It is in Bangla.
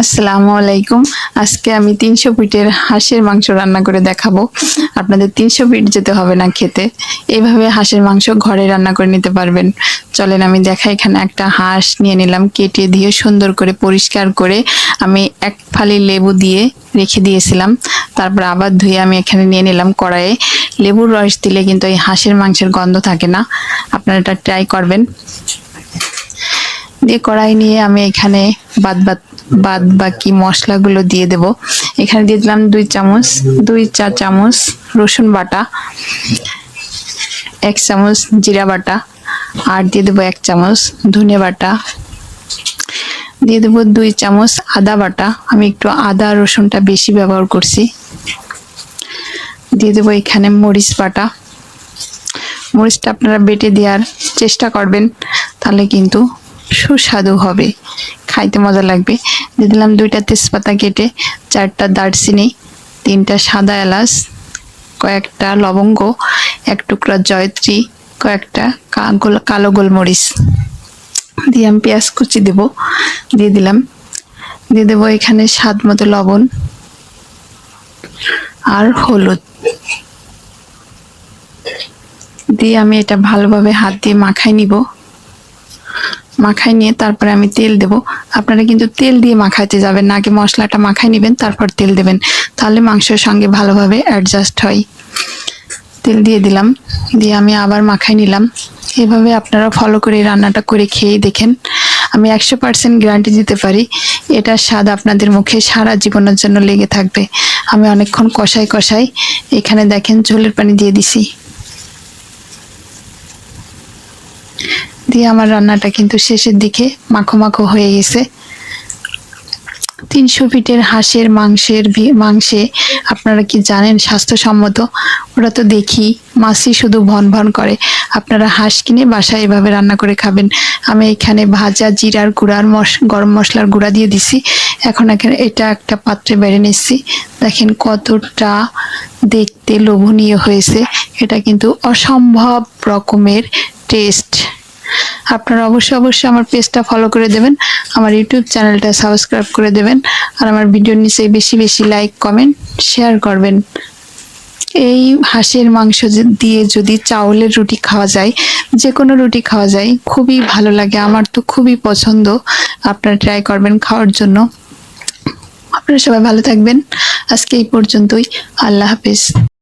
আসসালামু আলাইকুম। আজকে আমি তিনশো পিঠের হাঁসের মাংস রান্না করে দেখাবো। আপনাদের তিনশো পিঠ যেতে হবে না খেতে। এইভাবে হাঁসের মাংস ঘরে রান্না করে নিতে পারবেন। চলেন আমি দেখা এখানে একটা হাঁস নিয়ে নিলাম, কেটে দিয়ে সুন্দর করে পরিষ্কার করে আমি এক ফালি লেবু দিয়ে রেখে দিয়েছিলাম। তারপর আবার ধুয়ে আমি এখানে নিয়ে নিলাম কড়াইয়ে। লেবুর রস দিলে কিন্তু এই হাঁসের মাংসের গন্ধ থাকে না। আপনারা এটা ট্রাই করবেন। দিয়ে কড়াই নিয়ে আমি এখানে বাদ বাদ বাদ বাকি মশলাগুলো দিয়ে দেব। এখানে দিয়ে দিলাম দুই চামচ, দুই চা চামচ রসুন বাটা, এক চামচ জিরা বাটা, আর দিয়ে দেবো এক চামচ ধনে বাটা। দিয়ে দেবো দুই চামচ আদা বাটা, আমি একটু আদা রসুনটা বেশি ব্যবহার করছি। দিয়ে দেবো এখানে মরিচ বাটা। মরিচটা আপনারা বেটে দেওয়ার চেষ্টা করবেন, তাহলে কিন্তু সুস্বাদু হবে। খাইতে মজা লাগবে। দিয়ে দিলাম দুইটা তেজপাতা কেটে, চারটা দারচিনি, তিনটা সাদা এলাচ, কয়েকটা লবঙ্গ, এক টুকরা জয়ত্রী, কয়েকটা কালো গোলমরিচ। দিয়ে আমি পেঁয়াজ কুচি দেব। দিয়ে দিলাম। দিয়ে দেবো এখানে স্বাদ মতো লবণ আর হলুদ। দিয়ে আমি এটা ভালোভাবে হাত দিয়ে মাখাই নিব। মাখাই নিয়ে তারপরে আমি তেল দেব। আপনারা কিন্তু তেল দিয়ে মাখাইতে যাবেন না, আগে মশলাটা মাখাই নেবেন, তারপর তেল দেবেন। তাহলে মাংসের সঙ্গে ভালোভাবে অ্যাডজাস্ট হয়। তেল দিয়ে দিলাম, দিয়ে আমি আবার মাখাই নিলাম। এভাবে আপনারা ফলো করে রান্নাটা করে খেয়ে দেখেন। আমি একশো পার্সেন্ট গ্যারান্টি দিতে পারি, এটার স্বাদ আপনাদের মুখে সারা জীবনের জন্য লেগে থাকবে। আমি অনেকক্ষণ কষাই কষাই এখানে দেখেন ঝোলের পানি দিয়ে দিছি। দিয়ে আমার রান্নাটা কিন্তু শেষের দিকে মাখো মাখো হয়ে গেছে। তিনশো ফিটের হাঁসের, মাংসের মাংসে আপনারা কি জানেন স্বাস্থ্যসম্মত? ওরা তো দেখি মাছই শুধু ভন ভন করে। আপনারা হাঁস কিনে বাসায় এভাবে রান্না করে খাবেন। আমি এখানে ভাজা জিরার গুঁড়ার মশ, গরম মশলার গুঁড়া দিয়ে দিছি। এখন এখানে এটা একটা পাত্রে বেড়ে নিচ্ছি। দেখেন কতটা দেখতে লোভনীয় হয়েছে। এটা কিন্তু অসম্ভব রকমের টেস্ট। আপনারা অবশ্যই অবশ্যই আমার পেজটা ফলো করে দেবেন, আমার ইউটিউব চ্যানেলটা সাবস্ক্রাইব করে দেবেন, আর আমার ভিডিওর নিচে বেশি বেশি লাইক কমেন্ট শেয়ার করবেন। এই হাঁসের মাংস দিয়ে যদি চাউলের রুটি খাওয়া যায়, যে কোনো রুটি খাওয়া যায়, খুবই ভালো লাগে, আমার তো খুবই পছন্দ। আপনারা ট্রাই করবেন খাওয়ার জন্য। আপনারা সবাই ভালো থাকবেন। আজকে এই পর্যন্তই। আল্লাহ হাফিজ।